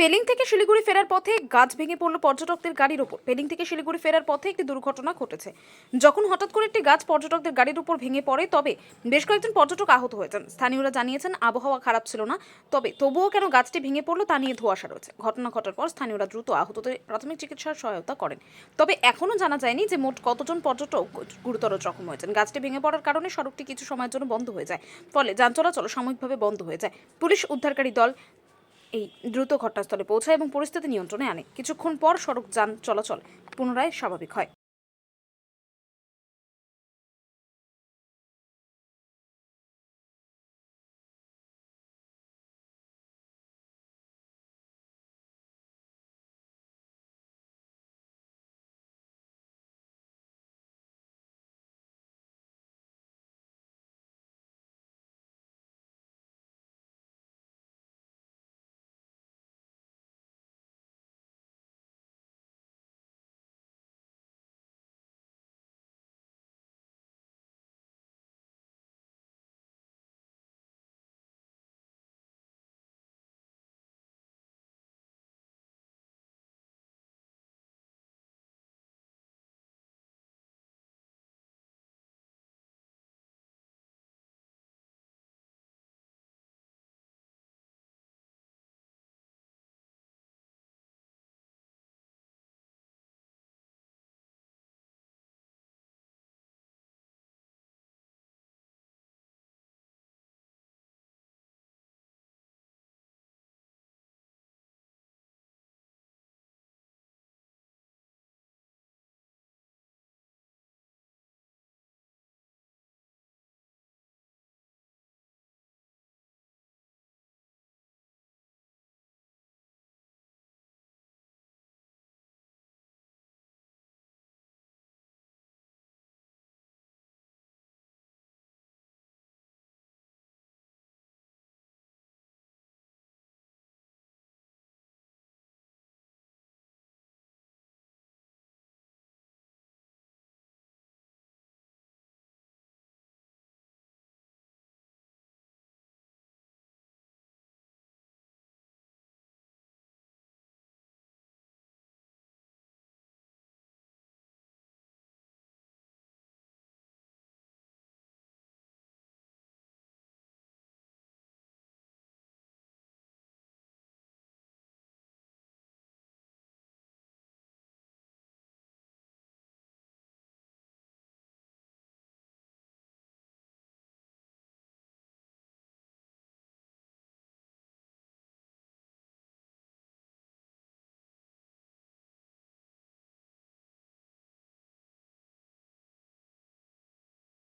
পেলিং থেকে শিলিগুড়ি ফেরার পথে গাছ ভেঙে পড়ল পর্যটকদের গাড়ির ওপর। পেলিং থেকে শিলিগুড়ি ফেরার পথে একটি দুর্ঘটনা ঘটেছে। যখন হঠাৎ করে একটি গাছ পর্যটকদের গাড়ির উপর ভেঙে পড়ে, তবে বেশ কয়েকজন পর্যটক আহত হয়েছেন স্থানীয়রা জানিয়েছেন, আবহাওয়া খারাপ ছিল না। তবে তবুও কেন গাছটি ভেঙে পড়ল তা নিয়ে ধোঁয়াশা রয়েছে। ঘটনা ঘটার পর স্থানীয়রা দ্রুত আহতদের প্রাথমিক চিকিৎসার সহায়তা করেন। তবে এখনও জানা যায়নি যে মোট কতজন পর্যটক গুরুতর জখম হয়েছেন। গাছটি ভেঙে পড়ার কারণে সড়কটি কিছু সময়ের জন্য বন্ধ হয়ে যায়। ফলে যান চলাচল সাময়িকভাবে বন্ধ হয়ে যায়। পুলিশ উদ্ধারকারী দল এই দ্রুত ঘটনাস্থলে পৌঁছায় এবং পরিস্থিতি নিয়ন্ত্রণে আনে। কিছুক্ষণ পর সড়ক যান চলাচল পুনরায় স্বাভাবিক হয়।